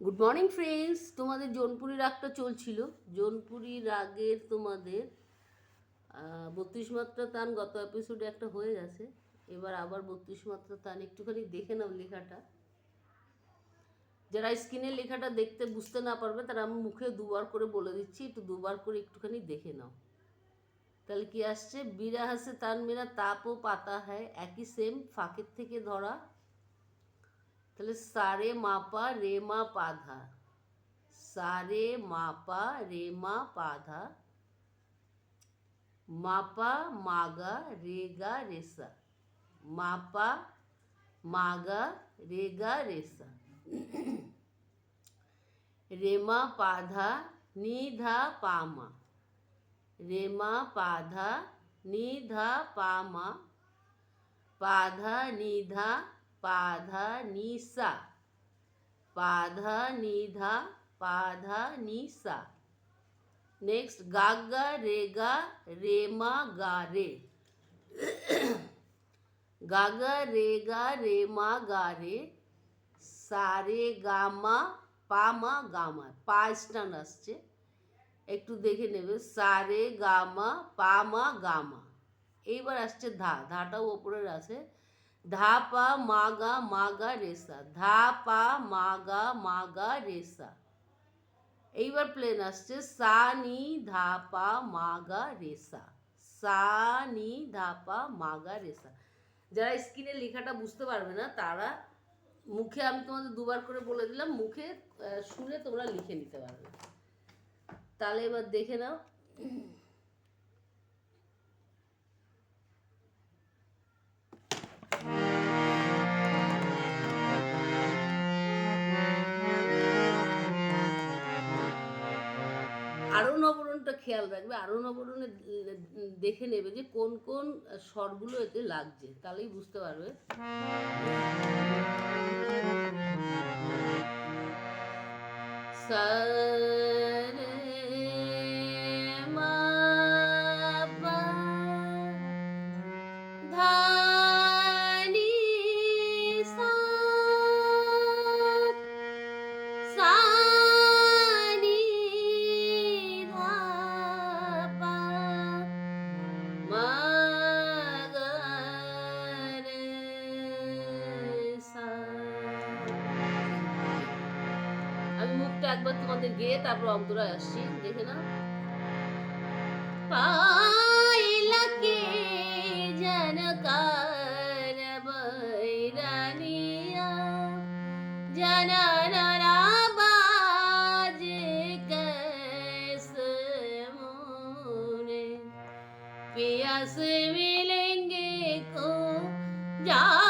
Good morning friends তোমাদের জোনপুরি রাগটা চলছিল। জোনপুরি রাগের তোমাদের বত্রিশ মাত্রা তান গত এপিসোডে একটা হয়ে গেছে। এবার আবার বত্রিশ মাত্রা তান একটুখানি দেখে নাও লেখাটা। যারা স্ক্রিনে লেখাটা দেখতে বুঝতে না পারবে, তারা আমি মুখে দুবার করে বলে দিচ্ছি, একটু দুবার করে একটুখানি দেখে নাও। তাহলে কি আসছে? বিরা হাসে তান মেরা তাপ ও পাতা হয়, একই সেম ফাঁকের থেকে ধরা। তাহলে সারে মাপা রে মা পাধা। সারে মাপা রে মা পাধা। মাপা মাগা রেগা রেসা। মাপা মাগা রেগা রেসা। রেমা পাধা নিধা পামা। রেমা পাধা নিধা পামা। পাধা নিধা পাধা নিসা পাধা নিধা পাধা নিসা নেক্সট গাগা, রেগা, রেমা গা রে গাগা, রেগা, রেমা গা রে সারে, গামা, পামা, গামা। পা স্টান আসছে। একটু দেখে নেবে। সারে, গামা, পামা, গামা। এইবার আসছে ধা। ধাটাও ওপরের আছে। ধা পা মাগা মাগা রেসা ধা পা মাগা মাগা রেসা এইবার প্লেন আসছে সা নি ধা পা মাগা রেসা সা নি ধা পা মাগা রেসা যারা স্ক্রিনে লেখাটা বুঝতে পারবে না, তারা মুখে আমি তোমাদের দুবার করে বলে দিলাম, মুখে শুনে তোমরা লিখে নিতে পারবে। তাহলে এবার দেখে নাও। খেয়াল রাখবে। আরও নবরণে দেখে নেবে যে কোন কোন স্বরগুলো এতে লাগছে, তাহলেই বুঝতে পারবে। সারে একবার তোমাদের গেয়ে তারপর অন্তরায় আসছি দেখে না পাইলা কে জনকার বৈরানিয়া জনরা বাজ कैस मोरे पिया से मिलेंगे को जाऊँ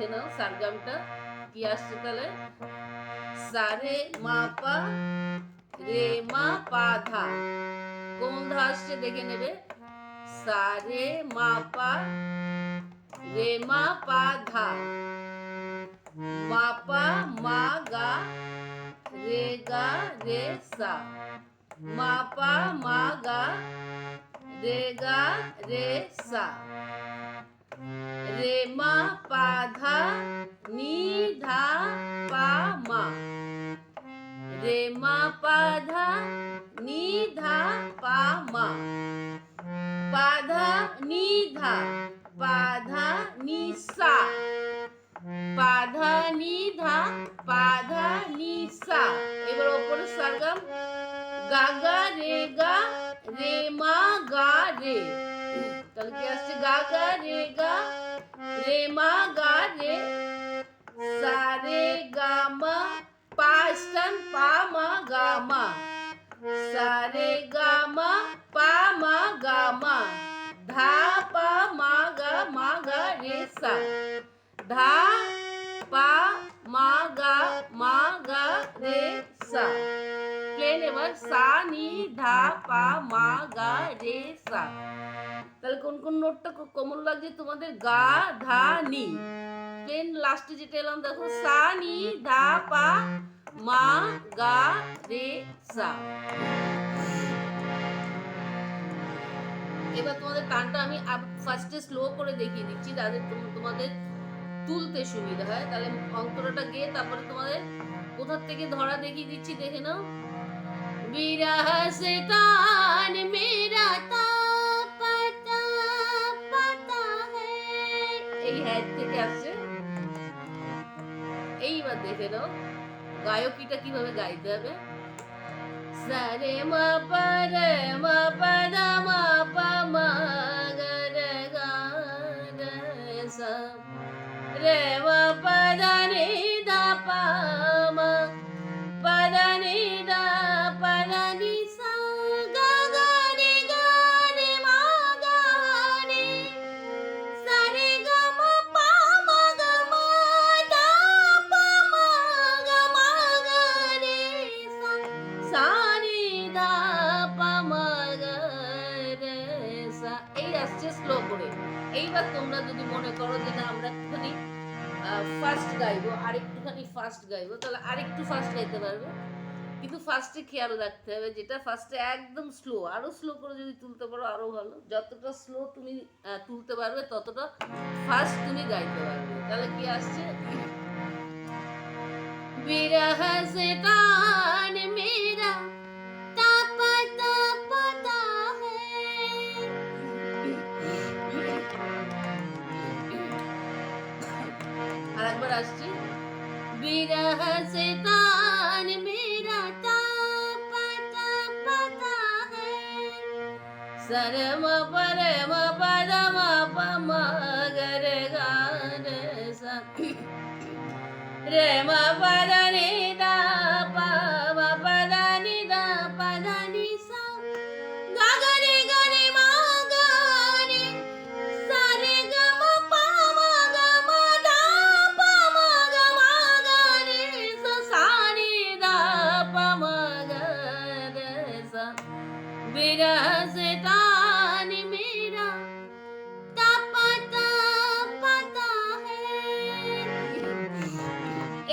দেখে নাও সারগামটা কি আসছে তাহলে সারে মাপা রে মা পা ধা কোন ধা আসছে দেখে নেবে সারে মাপা রে মা পা ধা মাপা মা গা রে গা রে সা মাপা মা গা রে গা রে সা রে মা পা ধা নি ধা পা, মা। রে মা পা ধা নি ধা পা, মা। পা ধা নি ধা পা ধা নি সা পা ধা নি ধা পা ধা নি সা এবার ওপরে সরগম। গা গা, রে গা, রে, মা, গা, রে। তাহলে কি আসছে গা গা রে গা রে মা গা রে সা রে গা মা পা স্টান পা মা গা মা সা রে গা মা পা মা গা মা ধা পা মা গা মা গা রে সা ধা পা মা গা মা গা রে সা প্লেন এবার সা নি ধা পা মা গা রে সা তাহলে কোন কোন নোটটা কমন লাগছে? তোমাদের গা ধা নি প্লেন লাস্টে যেটা এলাম দেখো সা নি ধা পা মা গা রে সা এবার তোমাদের টানটা আমি ফার্স্টে স্লো করে দেখিয়ে দিচ্ছি তাদের তোম- তোমাদের তুলতে সুবিধা হয়। তাহলে অন্তরটা গিয়ে তারপরে তোমাদের কোথার থেকে ধরা দেখিয়ে দিচ্ছি দেখে নাও। সে তান মেরা তা পাতা পাতা হ্যায় এই হ্যাঁ থেকে আসছে এইবার দেখে নাও গায়কিটা কীভাবে গাইতে হবে সারে মা পরে মা পদ মা প মা রে গা রে সা রে মা ছোট করে। এইবার তোমরা যদি মনে করো যে না, আমরা একটুখানি ফার্স্ট গাইবো আর একটুখানি ফার্স্ট গাইবো, তাহলে আরেকটু ফার্স্ট গাইতে পারবে। কিন্তু ফার্স্টে খেয়াল রাখতে হবে, যেটা ফার্স্টে একদম স্লো আরও স্লো করে যদি তুলতে পারো আরও ভালো। যতটা স্লো তুমি তুলতে পারবে, ততটা ফার্স্ট তুমি গাইতে পারবে। তাহলে কি আসছে? বিরহ সে शैतान मेरा पता पता है। सर्व परम पदम पम गर गार रे म पर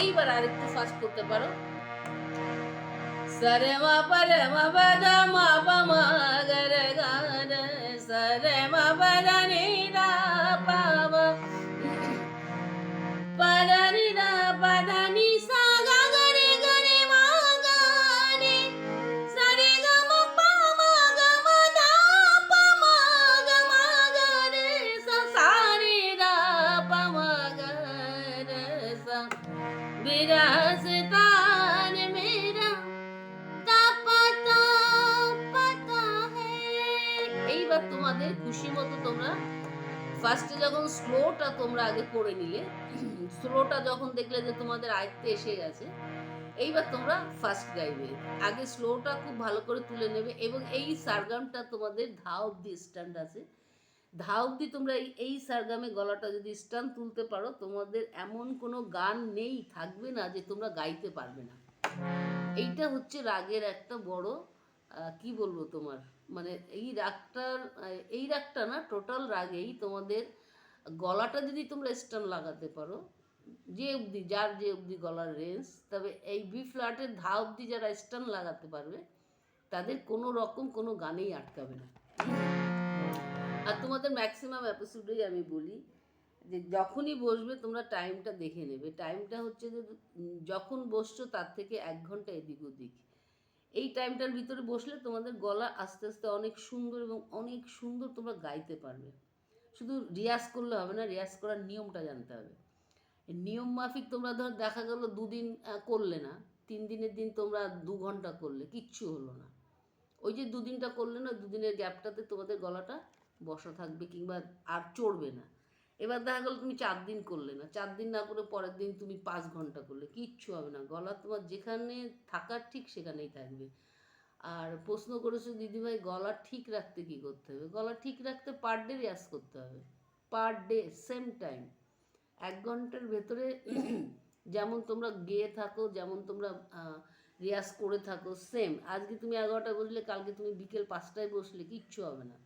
এইবার আরেকটু ফাস্ট করতে পারো। সরে মা, পরে মা পদ মা, প মা, গর গার। সরে মা পদ নি স্লোটা তোমরা আগে করে নিলে। স্লোটা যখন দেখলে যে তোমাদের আয়ত্তে এসে গেছে, এইবার তোমরা ফার্স্ট গাইবে আগে স্লোটা খুব ভালো করে তুলে নেবে এবং এই সারগামটা তোমাদের ধা অব্দি স্ট্যান্ড আছে। ধা অব্দি তোমরা এই সারগামে গলাটা যদি স্ট্যান্ড তুলতে পারো, তোমাদের এমন কোনো গান নেই, থাকবে না যে তোমরা গাইতে পারবে না। এইটা হচ্ছে রাগের একটা বড় কি বলব তোমার? মানে এই রাগটার, এই রাগটা না টোটাল রাগেই তোমাদের গলাটা যদি তোমরা স্টান লাগাতে পারো, যে অবধি, যার যে অবধি গলার রেঞ্জ তবে এই বি ফ্ল্যাটের ধা অবধি যারা স্টান লাগাতে পারবে, তাদের কোনো রকম কোনো গানেই আটকাবে না। আর তোমাদের ম্যাক্সিমাম এপিসোডেই আমি বলি যে, যখনই বসবে, তোমরা টাইমটা দেখে নেবে। টাইমটা হচ্ছে যে, যখন বসছো, তার থেকে এক ঘণ্টা এদিক ওদিক। এই টাইমটার ভিতরে বসলে তোমাদের গলা আস্তে আস্তে অনেক সুন্দর এবং অনেক সুন্দর তোমরা গাইতে পারবে। শুধু রিয়াজ করলে হবে না, রিয়াজ করার নিয়মটা জানতে হবে। নিয়ম মাফিক তোমরা ধর দেখা গেল দুদিন করলে না, তিন দিনের দিন তোমরা দু ঘণ্টা করলে, কিচ্ছু হলো না। ওই যে দুদিনটা করলে না, দুদিনের গ্যাপটাতে তোমাদের গলাটা বসা থাকবে কিংবা আর চড়বে না। এবার দেখা গেলো তুমি চার দিন করলে না, চার দিন না করে পরের দিন তুমি পাঁচ ঘণ্টা করলে, কিচ্ছু হবে না। গলা তোমার যেখানে থাকার ঠিক সেখানেই থাকবে। আর প্রশ্ন করেছ, দিদিভাই, গলা ঠিক রাখতে কি করতে হবে? গলা ঠিক রাখতে পার ডে রেয়াজ করতে হবে। পার ডে সেম টাইম এক ঘণ্টার ভেতরে যেমন তোমরা গেয়ে থাকো, যেমন তোমরা রেয়াজ করে থাকো সেম আজকে তুমি এগারোটায় বসলে, কালকে তুমি বিকেল পাঁচটায় বসলে কিচ্ছু হবে না।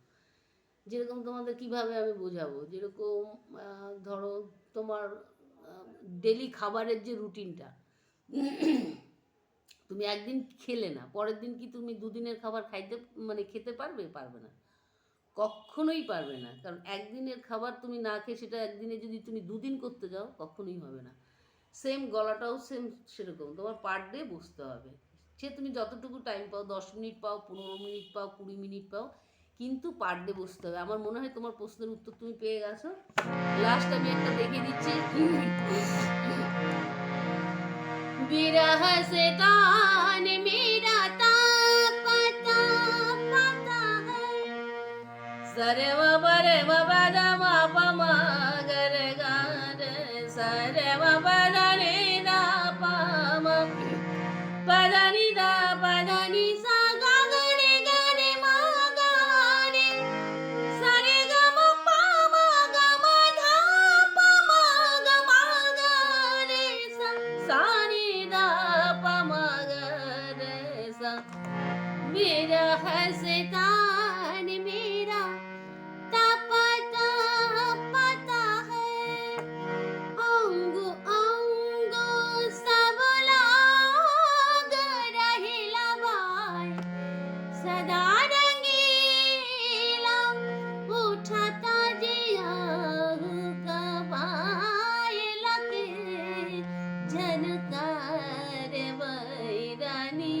যেরকম তোমাদের কীভাবে আমি বোঝাবো? যেরকম ধরো তোমার ডেলি খাবারের যে রুটিনটা তুমি একদিন খেলে না, পরের দিন কি তুমি দুদিনের খাবার খাইতে মানে খেতে পারবে? পারবে না। কখনোই পারবে না। কারণ একদিনের খাবার তুমি না খেয়ে সেটা একদিনে যদি তুমি দুদিন করতে যাও, কখনোই হবে না। সেম গলাটাও সেম সেরকম। তোমার পার ডে বসতে হবে। সে তুমি যতটুকু টাইম পাও, দশ মিনিট পাও, পনেরো মিনিট পাও, কুড়ি মিনিট পাও, কিন্তু পার ডে বসতে হবে। আমার মনে হয় তোমার প্রশ্নের উত্তর তুমি পেয়ে গেছো। লাস্ট আমি একটা দেখিয়ে দিচ্ছি। विरह से तान मेरा तापता, पता है। सर्व वर्व बल मा पमा, गर गार सर्व बल मेरा हसतान मेरा तपता पता है अंग अंग सब लाग रहिला बाय सदा रंगीला उठता जिया कबाय लगे झनकार वैरानिया झनना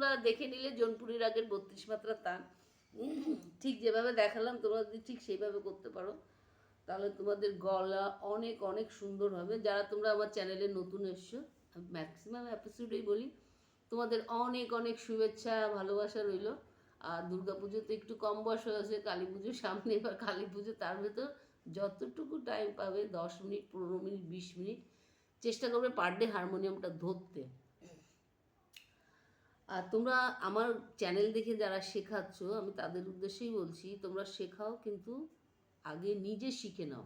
তোমরা দেখে নিলে, জোনপুরির আগের বত্রিশ মাত্রা তান ঠিক যেভাবে দেখালাম তোমরা যদি ঠিক সেইভাবে করতে পারো। তাহলে তোমাদের গলা অনেক অনেক সুন্দর হবে। যারা তোমরা আমার চ্যানেলে নতুন এসছো ম্যাক্সিমাম এপিসোডেই বলি, তোমাদের অনেক অনেক শুভেচ্ছা, ভালোবাসা রইল। আর পুজোতে একটু কম বয়স হয়েছে কালী পুজোর সামনে এবার কালী পুজো তার ভেতর যতটুকু টাইম পাবে, দশ মিনিট, পনেরো মিনিট, বিশ মিনিট, চেষ্টা করবে পার ডে হারমোনিয়ামটা ধরতে। আর তোমরা আমার চ্যানেল দেখে যারা শেখাচ্ছ, আমি তাদের উদ্দেশ্যেই বলছি, তোমরা শেখাও কিন্তু আগে নিজে শিখে নাও।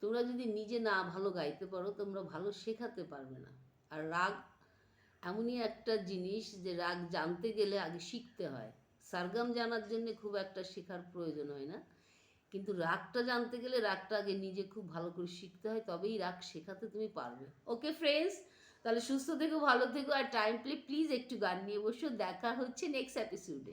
তোমরা যদি নিজে না ভালো গাইতে পারো, তোমরা ভালো শেখাতে পারবে না। আর রাগ এমনই একটা জিনিস যে রাগ জানতে গেলে আগে শিখতে হয়। সারগাম জানার জন্য খুব একটা শেখার প্রয়োজন হয় না। কিন্তু রাগটা জানতে গেলে রাগটা আগে নিজে খুব ভালো করে শিখতে হয়, তবেই রাগ শেখাতে তুমি পারবে। ওকে ফ্রেন্ডস তাহলে সুস্থ থেকো, ভালো থেকো, আর টাইম প্লে প্লিজ একটু গান নিয়ে বসো। দেখা হচ্ছে নেক্সট এপিসোডে